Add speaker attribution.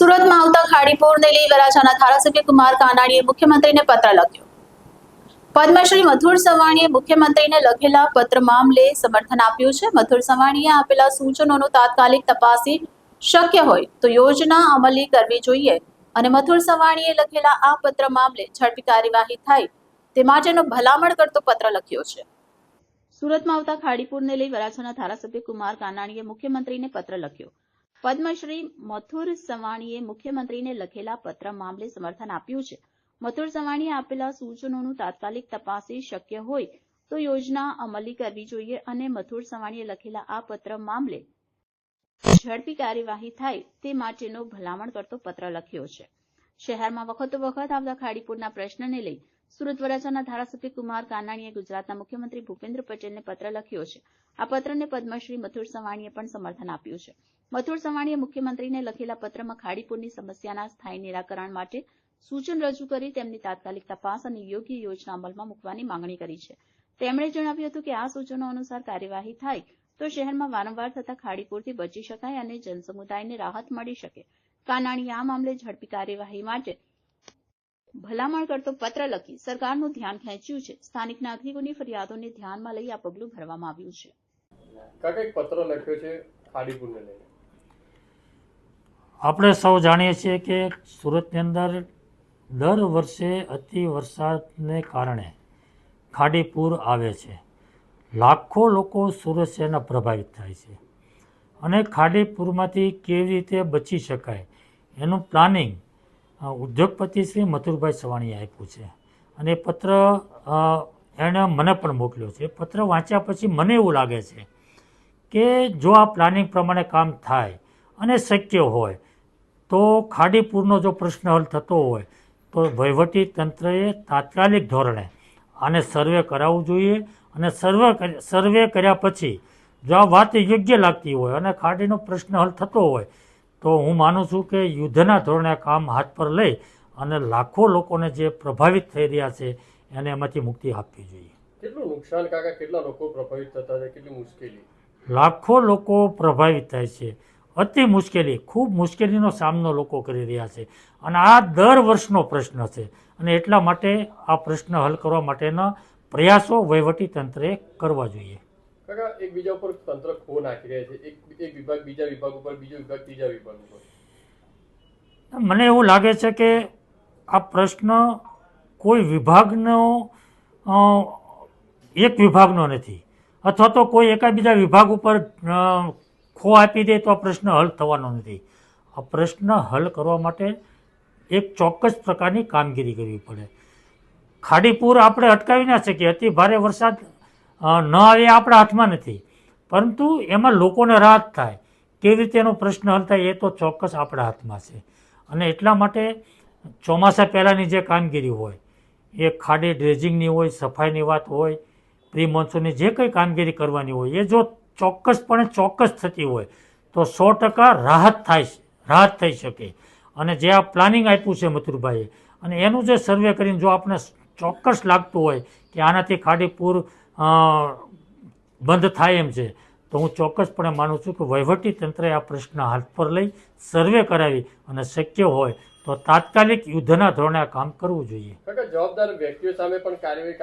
Speaker 1: સુરતમાં આવતા ખાડીપુરને લઈ વરાછાના ધારાસભ્ય કુમાર કાનાણીએ મુખ્યમંત્રીને પત્ર લખ્યો. પદ્મશ્રી મથુર સવાણીએ મુખ્યમંત્રીને લખેલા પત્ર મામલે સમર્થન આપ્યું છે. મથુર સવાણીએ આપેલા સૂચનોનું તાત્કાલિક તપાસી શક્ય હોય તો યોજના અમલી કરવી જોઈએ અને મથુર સવાણીએ લખેલા આ પત્ર મામલે ઝડપી કાર્યવાહી થાય તે માટેનો ભલામણ કરતો પત્ર લખ્યો છે. સુરતમાં આવતા ખાડીપુરને લઈ વરાછાના ધારાસભ્ય કુમાર કાનાણીએ મુખ્યમંત્રીને પત્ર લખ્યો. પદ્મશ્રી મથુર સવાણીએ મુખ્યમંત્રીને લખેલા પત્ર મામલે સમર્થન આપ્યું છે. મથુર સવાણીએ આપેલા સૂચનોનું તાત્કાલિક તપાસી શક્ય હોય તો યોજના અમલી કરવી જોઈએ અને મથુર સવાણીએ લખેલા આ પત્ર મામલે ઝડપી કાર્યવાહી થાય તે માટેનો ભલામણ કરતો પત્ર લખ્યો છે. શહેરમાં વખતો વખત આવતા ખાડીપુરના પ્રશ્નને લઈ સુરત વરાછાના ધારાસભ્ય કુમાર કાનાણીએ ગુજરાતના મુખ્યમંત્રી ભૂપેન્દ્ર પટેલને પત્ર લખ્યો છે. આ પત્રને પદ્મશ્રી મથુર સવાણીએ પણ સમર્થન આપ્યું છે. મથુર સવાણીએ મુખ્યમંત્રીને લખેલા પત્રમાં ખાડીપુરની સમસ્યાના સ્થાયી નિરાકરણ માટે સૂચન રજૂ કરી તેમની તાત્કાલિક તપાસ અને યોગ્ય યોજના અમલમાં મૂકવાની માંગણી કરી છે. તેમણે જણાવ્યું હતું કે આ સૂચનો અનુસાર કાર્યવાહી થાય તો શહેરમાં વારંવાર થતા ખાડીપુરથી બચી શકાય અને જનસમુદાયને રાહત મળી શકે. કાનાણીએ આ મામલે ઝડપી કાર્યવાહી માટે ભલામણ કરતો પત્ર લખી સરકારનું ધ્યાન ખેંચ્યું છે. સ્થાનિક નાગરિકોની ફરિયાદોને ધ્યાનમાં લઈ આ પગલું ભરવામાં આવ્યું છે.
Speaker 2: કાકા એક પત્ર લખ્યો છે ખાડીપુરને લઈને.
Speaker 3: આપણે સૌ જાણીએ છીએ કે સુરતની અંદર દર વર્ષે અતિ વરસાદને કારણે ખાડીપુર આવે છે. લાખો લોકો સુરત શહેરના પ્રભાવિત થાય છે. અને ખાડીપુરમાંથી કેવી રીતે બચી શકાય એનું પ્લાનિંગ ઉદ્યોગપતિ શ્રી મથુરભાઈ સવાણીએ આપ્યું છે. અને પત્ર એણે મને પણ મોકલ્યો છે. પત્ર વાંચ્યા પછી મને એવું લાગે છે કે જો આ પ્લાનિંગ પ્રમાણે કામ થાય અને શક્ય હોય, તો ખાડીપુરનો જો પ્રશ્ન હલ થતો હોય, તો વહીવટી તંત્રએ તાત્કાલિક ધોરણે આને સર્વે કરાવવું જોઈએ અને સર્વે સર્વે કર્યા પછી જો આ વાત યોગ્ય લાગતી હોય અને ખાડીનો પ્રશ્ન હલ થતો હોય તો હું માનું છું કે યુદ્ધના ધોરણે કામ હાથ પર લઈ અને લાખો લોકોને જે પ્રભાવિત થઈ રહ્યા છે એને એમાંથી મુક્તિ આપવી જોઈએ.
Speaker 2: કેટલું નુકસાન કાકા? કેટલા લોકો પ્રભાવિત થતા છે? કેટલી મુશ્કેલી?
Speaker 3: લાખો લોકો પ્રભાવિત થાય છે. અતિ મુશ્કેલી ખૂબ મુશ્કેલીનો સામનો લોકો કરી રહ્યા છે. અને આ દર વર્ષનો પ્રશ્ન છે. અને એટલા માટે આ પ્રશ્ન હલ કરવા માટેના પ્રયાસો વહીવટી તંત્રે કરવા જોઈએ.
Speaker 2: કાકા એકબીજા ઉપર તંત્ર ખો નાખી રહ્યા છે. એક એક વિભાગ બીજા વિભાગ ઉપર, બીજો વિભાગ ત્રીજા વિભાગ ઉપર.
Speaker 3: મને એવું લાગે છે કે આ પ્રશ્ન કોઈ વિભાગનો એક વિભાગનો નથી. અથવા તો કોઈ એકા બીજા વિભાગ ઉપર ખો આપી દે તો આ પ્રશ્ન હલ થવાનો નથી. આ પ્રશ્ન હલ કરવા માટે એક ચોક્કસ પ્રકારની કામગીરી કરવી પડે. ખાડીપુર આપણે અટકાવી ના શકીએ. અતિ ભારે વરસાદ ન આવે આપણા હાથમાં નથી. પરંતુ એમાં લોકોને રાહત થાય. કેવી રીતે એનો પ્રશ્ન હલ થાય એ તો ચોક્કસ આપણા હાથમાં છે. અને એટલા માટે ચોમાસા પહેલાંની જે કામગીરી હોય એ ખાડી ડ્રેજિંગની હોય સફાઈની વાત હોય પ્રી મોન્સૂનની જે કંઈ કામગીરી કરવાની હોય એ જો ચોક્કસપણે ચોક્કસ થતી હોય તો સો ટકા રાહત થાય રાહત થઈ શકે. અને જે આ પ્લાનિંગ આપ્યું છે મથુરભાઈએ અને એનું જે સર્વે કરીને જો આપણે ચોક્કસ લાગતું હોય કે આનાથી ખાડીપુર અ, બંધ થાય એમ છે. તો હું ચોક્કસપણે માનું છું કે વહીવટી તંત્રએ આ પ્રશ્ન હાથ પર લઈ સર્વે કરાવી અને શક્ય હોય તો તાત્કાલિક યુદ્ધના ધોરણે આ કામ કરવું જોઈએ.
Speaker 2: જવાબદાર વ્યક્તિઓ સામે પણ કાર્યવાહી